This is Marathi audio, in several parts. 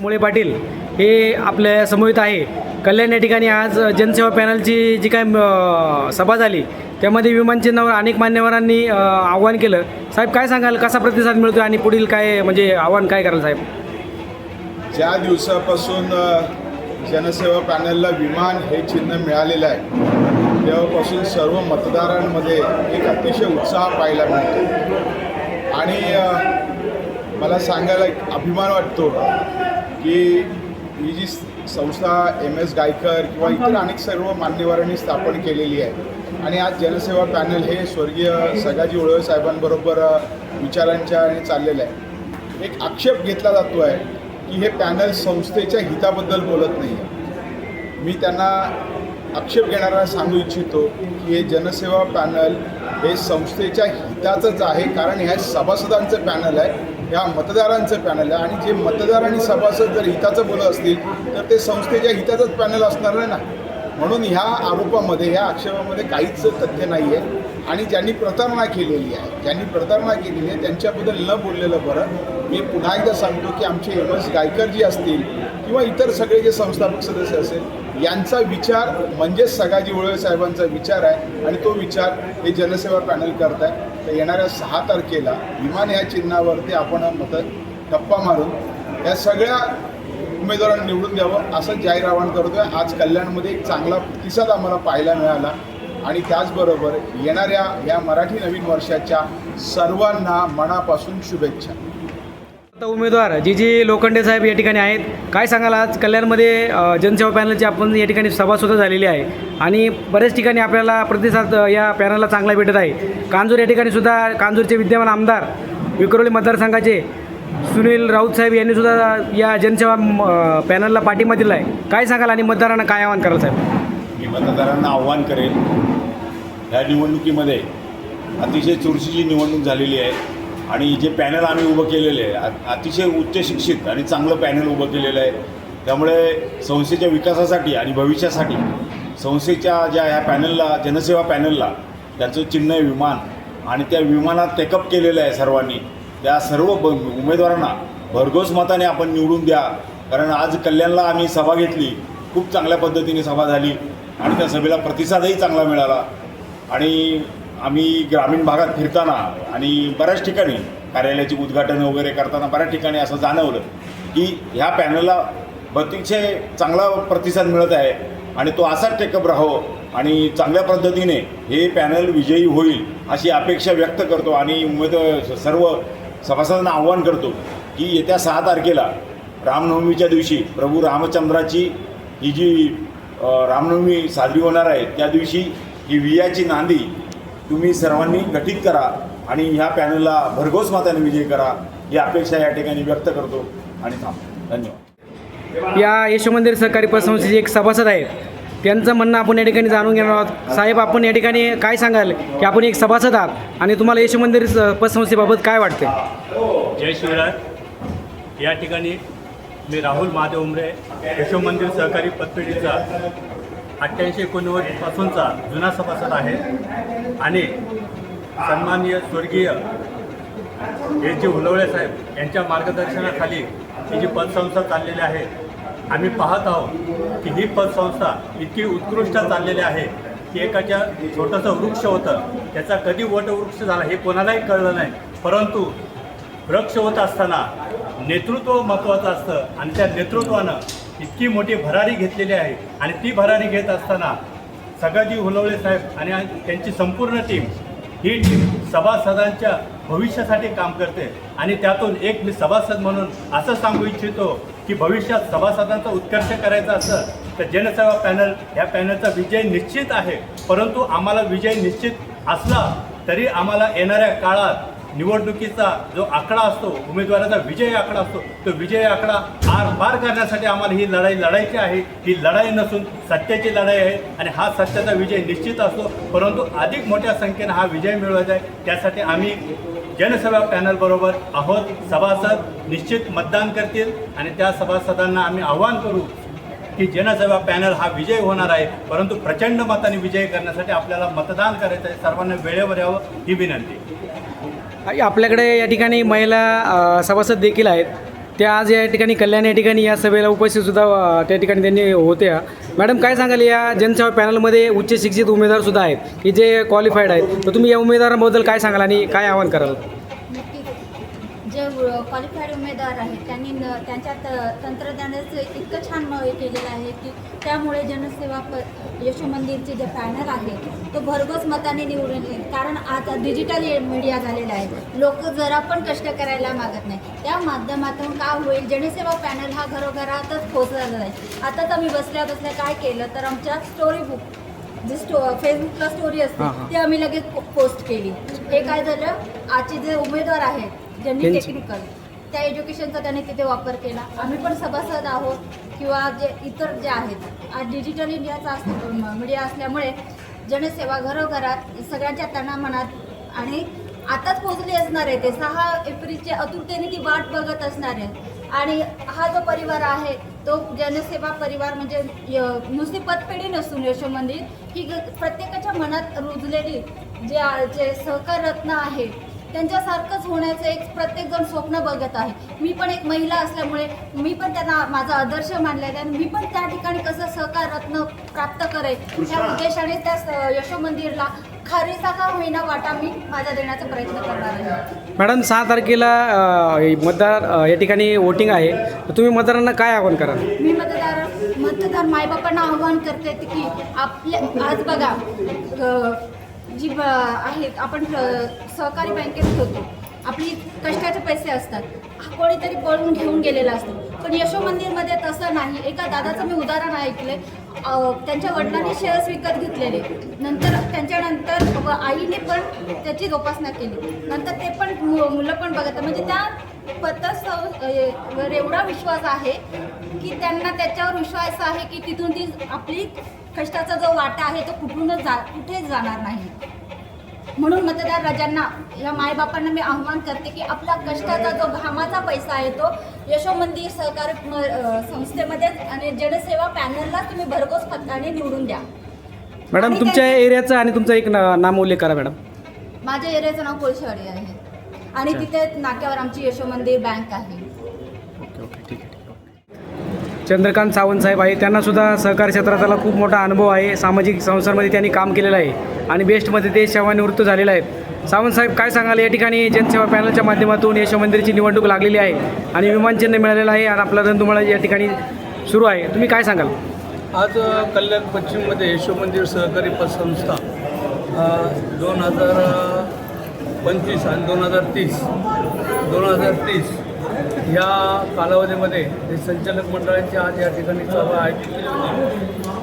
मुळे पाटील हे आपल्या समोरित आहे. कल्याण या ठिकाणी आज जनसेवा पॅनलची जी काय सभा झाली त्यामध्ये विमान चिन्हावर अनेक मान्यवरांनी आव्हान केलं. साहेब काय सांगाल? कसा प्रतिसाद मिळतो आणि पुढील काय म्हणजे आव्हान काय कराल साहेब? ज्या दिवसापासून जनसेवा पॅनलला विमान हे चिन्ह मिळालेलं आहे तेव्हापासून सर्व मतदारांमध्ये एक अतिशय उत्साह पाहायला मिळतो. आणि मला सांगायला एक अभिमान वाटतो की ही जी संस्था एम एस गायकर किंवा इतर अनेक सर्व मान्यवरांनी स्थापन केलेली आहे. आणि आज जनसेवा पॅनल हे स्वर्गीय सगाजी उळवे साहेबांबरोबर विचारांच्या आणि चाललेलं आहे. एक आक्षेप घेतला जातो आहे की हे पॅनल संस्थेच्या हिताबद्दल बोलत नाही आहे. मी त्यांना आक्षेप घेणारा सांगू इच्छितो की हे जनसेवा पॅनल हे संस्थेच्या हिताचंच आहे कारण ह्या सभासदांचं पॅनल आहे. ह्या मतदारांचं पॅनल आहे. आणि जे मतदार आणि सभासद जर हिताचं बोलत असतील तर ते संस्थेच्या हिताचंच पॅनल असणार आहे ना? म्हणून ह्या आरोपामध्ये ह्या आक्षेपामध्ये काहीच तथ्य नाही आहे आणि ज्यांनी प्रतारणा केलेली आहे ज्यांनी प्रतारणा केलेली आहे त्यांच्याबद्दल न बोललेलं बरं. मी पुन्हा एकदा सांगतो की आमचे एम एस गायकर जी असतील किंवा इतर सगळे जे संस्थापक सदस्य असेल यांचा विचार म्हणजेच सगाजी उळवे साहेबांचा विचार आहे. आणि तो विचार हे जनसेवा पॅनल करत आहे तर येणाऱ्या सहा तारखेला विमान या चिन्हावरती आपण मत टप्पा मारून या सगळ्या उमेदवारांना निवडून द्यावं असं जाहीर आवाहन करतोय. आज कल्याणमध्ये एक चांगला प्रतिसाद आम्हाला पाहायला मिळाला आणि त्याचबरोबर येणाऱ्या या मराठी नवीन वर्षाच्या सर्वांना मनापासून शुभेच्छा. आता उमेदवार जी जी लोखंडे साहेब या ठिकाणी आहेत. काय सांगाल आज? कल्याणमध्ये जनसेवा पॅनलची आपण या ठिकाणी सभासुद्धा झालेली आहे. आणि बऱ्याच ठिकाणी आपल्याला प्रतिसाद या पॅनलला चांगला भेटत आहे. कांजूर या ठिकाणी सुद्धा कांजूरचे विद्यमान आमदार विक्रोली मतदारसंघाचे सुनील राऊत साहेब यांनी सुद्धा या जनसेवा पॅनलला पाठिंबा दिला आहे. काय सांगाल आणि मतदारांना काय आवाहन कराल साहेब? मी मतदारांना आव्हान करेल ह्या निवडणुकीमध्ये अतिशय चुरशीची निवडणूक झालेली आहे. आणि जे पॅनल आम्ही उभं केलेलं आहे अतिशय उच्च शिक्षित आणि चांगलं पॅनल उभं केलेलं आहे. त्यामुळे संस्थेच्या विकासासाठी आणि भविष्यासाठी संस्थेच्या ज्या ह्या पॅनलला जनसेवा पॅनलला त्याचं चिन्ह आहे विमान. आणि त्या विमानात टेकअप केलेलं आहे सर्वांनी. त्या सर्व ब उमेदवारांना भरघोस मताने आपण निवडून द्या. कारण आज कल्याणला आम्ही सभा घेतली. खूप चांगल्या पद्धतीने सभा झाली. आणि त्या सभेला प्रतिसादही चांगला मिळाला. आणि आम्ही ग्रामीण भागात फिरताना आणि बऱ्याच ठिकाणी कार्यालयाची उद्घाटन वगैरे करताना बऱ्याच ठिकाणी असं जाणवलं की ह्या पॅनलला अतिशय चांगला प्रतिसाद मिळत आहे आणि तो असाच टेकअप राहो आणि चांगल्या पद्धतीने हे पॅनल विजयी होईल अशी अपेक्षा व्यक्त करतो आणि उमेद सर्व सभासदांना आव्हान करतो की येत्या सहा तारखेला रामनवमीच्या दिवशी प्रभू रामचंद्राची ही जी रामनवमी साजरी होणार आहे त्या दिवशी ही वियाची नांदी तुम्ही सर्वांनी गठीत करा आणि ह्या पॅनलला भरघोस मताने विजय करा ही अपेक्षा या ठिकाणी व्यक्त करतो. आणि थांबतो धन्यवाद. या यशोमंदिर सहकारी पतसंस्थेचे एक सभासद आहेत. त्यांचं म्हणणं आपण या ठिकाणी जाणून घेणार आहोत. साहेब आपण या ठिकाणी काय सांगाल? की आपण एक सभासद आहात आणि तुम्हाला यशोमंदिर स- पतसंस्थेबाबत काय वाटते जय शिवराय. या ठिकाणी मी राहुल महादेव उमरे यशो मंदिर सहकारी पतपेढीचा अठ्ठ्याऐंशी एकोणनव्वदपासूनचा जुना सभासद आहे. आणि सन्माननीय स्वर्गीय एच जी हुलवळे साहेब यांच्या मार्गदर्शनाखाली ही जी पतसंस्था चाललेली आहे आम्ही पाहत आहोत की ही पतसंस्था इतकी उत्कृष्ट चाललेली आहे की एकाच्या छोटंसं वृक्ष होतं त्याचा कधी वटवृक्ष झाला हे कोणालाही कळलं नाही. परंतु वृक्ष होत असताना नेतृत्व महत्त्वाचं असतं आणि त्या नेतृत्वानं इतकी मोठी भरारी घेतलेली आहे. आणि ती भरारी घेत असताना सगाजी हुलवळे साहेब आणि त्यांची संपूर्ण टीम ही टीम सभासदांच्या भविष्यासाठी काम करते. आणि त्यातून एक मी सभासद म्हणून असं सांगू इच्छितो की भविष्यात सभासदांचा उत्कर्ष करायचा असेल तर जनसेवा पॅनल ह्या पॅनलचा विजय निश्चित आहे. परंतु आम्हाला विजय निश्चित असला तरी आम्हाला येणाऱ्या काळात निवडणुकीचा जो आकडा असतो उमेदवाराचा विजय आकडा असतो तो विजय आकडा आर पार करण्यासाठी आम्हाला ही लढाई लढायची आहे. ही लढाई नसून सत्याची लढाई आहे आणि हा सत्याचा विजय निश्चित असतो. परंतु अधिक मोठ्या संख्येनं हा विजय मिळवायचा आहे. त्यासाठी आम्ही जनसभा पॅनलबरोबर आहोत. सभासद निश्चित मतदान करतील आणि त्या सभासदांना आम्ही आव्हान करू की जनसेवा पॅनल हा विजय होणार आहे. परंतु प्रचंड मताने विजय करण्यासाठी आपल्याला मतदान करायचं आहे. सर्वांना वेळेवर यावं ही विनंती. आपल्याकडे या ठिकाणी महिला सभासद देखील आहेत. ते आज या ठिकाणी कल्याण या ठिकाणी या सभेला उपस्थित सुद्धा त्या ठिकाणी त्यांनी होत्या. मॅडम काय सांगाल या जनसेवा पॅनलमध्ये उच्च शिक्षित उमेदवारसुद्धा आहेत की जे क्वालिफाईड आहेत? तर तुम्ही या उमेदवारांबद्दल काय सांगाल आणि काय आवाहन कराल? जे क्वालिफाईड उमेदवार आहेत त्यांनी न त्यांच्या त तंत्रज्ञानाचं इतकं छान हे केलेलं आहे की त्यामुळे जनसेवा प यशो मंदिरचे जे पॅनल आहे तो भरघोस मताने निवडून येईल. कारण आता डिजिटल मीडिया झालेला आहे. लोक जरा पण कष्ट करायला मागत नाही. त्या माध्यमातून काय होईल? जनसेवा पॅनल हा घरोघरातच पोहोचला जाईल आताच आम्ही बसल्या बसल्या काय केलं तर आमच्या स्टोरी बुक जी स्टो फेसबुकला स्टोरी असते. ती आम्ही लगेच पोस्ट केली. हे काय झालं? आजचे जे उमेदवार आहेत ज्यांनी त्यांची- टेक्निकल त्या एज्युकेशनचा त्यांनी तिथे वापर केला. आम्ही पण सभासद आहोत किंवा जे इतर जे आहेत. आज डिजिटल इंडियाचा असतो मीडिया असल्यामुळे जनसेवा घरोघरात सगळ्यांच्या तणामनात आणि आताच पोहोचली असणार आहे ते. सहा एप्रिलचे आतुरतेने ती वाट बघत असणार आहे. आणि हा जो परिवार आहे तो जनसेवा परिवार म्हणजे य- नुसती पतपेढी नसून यशो मंदिर ही ग- प्रत्येकाच्या मनात रुजलेली जे जे सहकार रत्न आहे त्यांच्यासारखंच होण्याचं एक प्रत्येकजण स्वप्न बघत आहे. मी पण एक महिला असल्यामुळे मी पण त्यांना माझा आदर्श मानलेला आहे आणि मी पण त्या ठिकाणी कसं सहकार रत्न प्राप्त करेल त्या उद्देशाने त्या स- यशो मंदिरला खारीचा का होईना वाटा मी माझा देण्याचा प्रयत्न करणार आहे. मॅडम सहा तारखेला मतदार या ठिकाणी वोटिंग आहे. तुम्ही मतदारांना काय आवाहन कराल? मी मतदार मतदार मायबापांना आव्हान करते की आपल्या आज बघा जी ब- आहेत आपण सहकारी बँकेत होतो. आपली कष्टाचे पैसे असतात. हा कोणीतरी पळून घेऊन गेलेला असतो. पण यशो मंदिरमध्ये तसं नाही. एका दादाचं मी उदाहरण ऐकलं त्यांच्या वडिलांनी शेअर्स विकत घेतलेले. नंतर त्यांच्यानंतर व आईने पण त्याची जोपासना केली. नंतर ते पण मु- मुलं पण बघत म्हणजे त्या पतस वर एवढा विश्वास आहे की त्यांना त्याच्यावर विश्वास आहे की तिथून ती आपली कष्टाचा जो वाटा आहे तो कुठूनच जा कुठेच जाणार नाही. म्हणून मतदार राजांना या मायबापांना मी आव्हान करते की आपला कष्टाचा जो घामाचा पैसा आहे तो यशो मंदिर सहकारी म- अ, संस्थेमध्ये आणि जनसेवा पॅनलला तुम्ही भरघोस फताने निवडून द्या. मॅडम तुमच्या एरियाचं आणि तुमचा एक ना नाम उल्लेख करा मॅडम. माझ्या एरियाचं नाव कोळशेवाडी आहे. आणि. तिथे नाक्यावर आमची यशो मंदिर बँक आहे. ओके ओके ठीक आहे. चंद्रकांत सावंत साहेब आहे त्यांना सुद्धा सहकारी क्षेत्रातला खूप मोठा अनुभव आहे. सामाजिक संस्थांमध्ये त्यांनी काम केलेलं आहे. आणि बेस्टमध्ये ते सेवानिवृत्त झालेले आहेत. सावंत साहेब काय सांगाल? या ठिकाणी जनसेवा पॅनलच्या माध्यमातून यश मंदिरची निवडणूक लागलेली आहे आणि विमानचिन्ह मिळालेलं आहे आणि आपला रणधुमाळा या ठिकाणी सुरू आहे. तुम्ही काय सांगाल? आज कल्याण पश्चिममध्ये यशो मंदिर सहकारी पतसंस्था दोन हजार पंचवीस आणि दोन हजार तीस दोन हजार तीस या कालावधीमध्ये जे संचालक मंडळांची आज या ठिकाणी सभा आयोजित केली होती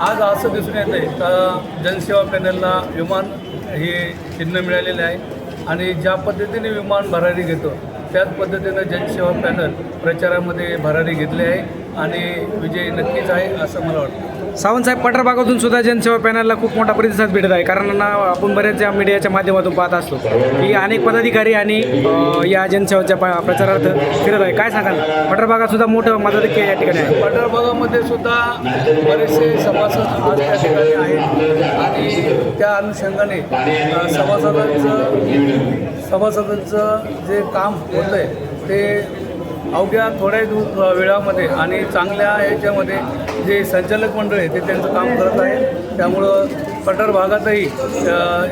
आज असं दिसून येतं आहे का जनसेवा पॅनलला विमान हे चिन्ह मिळालेले आहे आणि ज्या पद्धतीने विमान भरारी घेतो त्याच पद्धतीनं जनसेवा पॅनल प्रचारामध्ये भरारी घेतली आहे आणि विजय नक्कीच आहे असं मला वाटतं. सावंतसाहेब पठार भागातून सुद्धा जनसेवा पॅनलला खूप मोठा प्रतिसाद भेटत आहे. कारण ना आपण बऱ्याच या मीडियाच्या माध्यमातून पाहत असतो की अनेक पदाधिकारी आणि या जनसेवाच्या प्रचारार्थ फिरत आहे. काय सांगाल? पठार भागात सुद्धा मोठं मदत या ठिकाणी आहे. पठार भागामध्ये सुद्धा बरेचसे सभासद आज त्या ठिकाणी आहेत. आणि त्या अनुषंगाने सभासदांचं सभासदांचं जे काम होतं आहे ते अवघ्या थोड्या दिवस वेळामध्ये आणि चांगल्या ह्याच्यामध्ये जे संचालक मंडळ आहे ते त्यांचं काम करत आहे. त्यामुळं कटर भागातही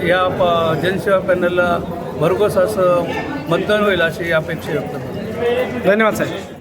या प जनसेवा पॅनलला भरघोस असं मतदान होईल अशी अपेक्षा व्यक्त धन्यवाद साहेब.